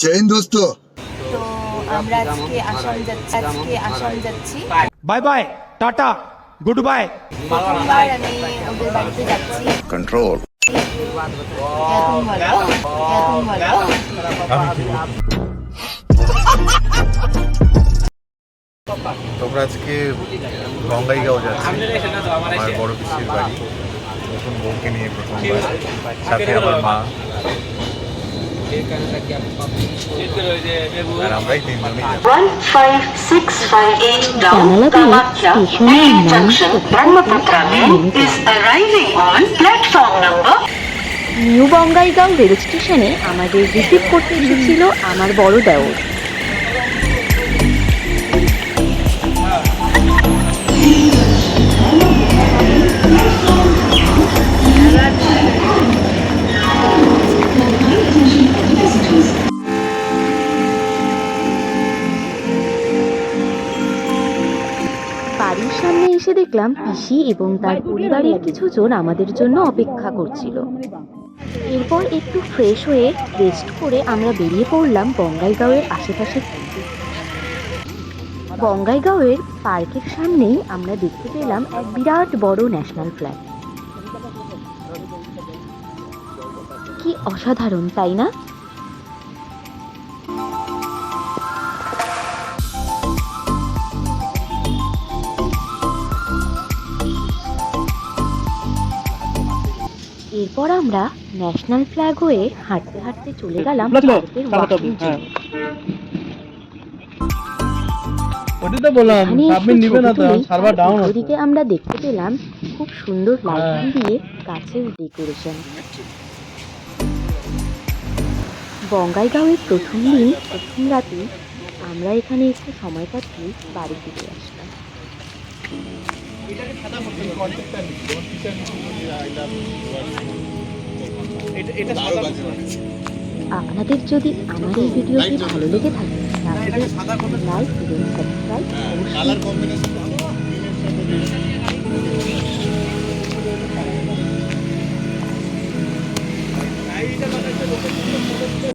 জয় হিন্দ দোস্ত। তো আমরা আজকে আসাম যাচ্ছি আজকে আসাম যাচ্ছি। Bye bye tata goodbye প্রথমবার আমি ওদের বাড়িতে যাচ্ছি। কন্ট্রোল তোমরা আজকে গঙ্গাইগাঁও যাচ্ছি আমার বড় পিসির বাড়ি। নতুন বউকে নিয়ে প্রথমবার সাথে আমার মা। নিউ বঙ্গাইগাঁও রেল স্টেশনে আমাদের রিসিভ করতে এসেছিল আমার বড় দেওর। সামনে এসে দেখলাম পিসি এবং তার পরিবারের কিছু জন আমাদের জন্য অপেক্ষা করছিল। এরপর একটু ফ্রেশ হয়ে রেস্ট করে আমরা বেরিয়ে পড়লাম বঙ্গাইগাঁওয়ের আশেপাশে। বঙ্গাইগাঁওয়ের পার্কের সামনেই আমরা দেখতে পেলাম এক বিরাট বড় ন্যাশনাল ফ্ল্যাগ কি অসাধারণ, তাই না? এরপর আমরা ন্যাশনাল ফ্ল্যাগ হয়ে হাঁটতে হাঁটতে চলে গেলাম পার্কের walking জন্য। ওটাই তো বললাম এখানে সাবমিট একটু নিবে না ছবি তো তুলেই সার্ভার তার ডাউন উল্টো আছে দিকে আমরা দেখতে পেলাম খুব সুন্দর লাইটিং দিয়ে গাছের ডেকোরেশন বঙ্গাইগাঁওয়ের প্রথম দিন প্রথম রাতে আমরা এখানে একটু সময় কাটিয়ে বাড়ি ফিরে আসলাম। আপনাদের যদি আমার এই ভিডিওটি ভালো লেগে থাকে তাহলে লাইক এবং সাবস্ক্রাইব অবশ্যই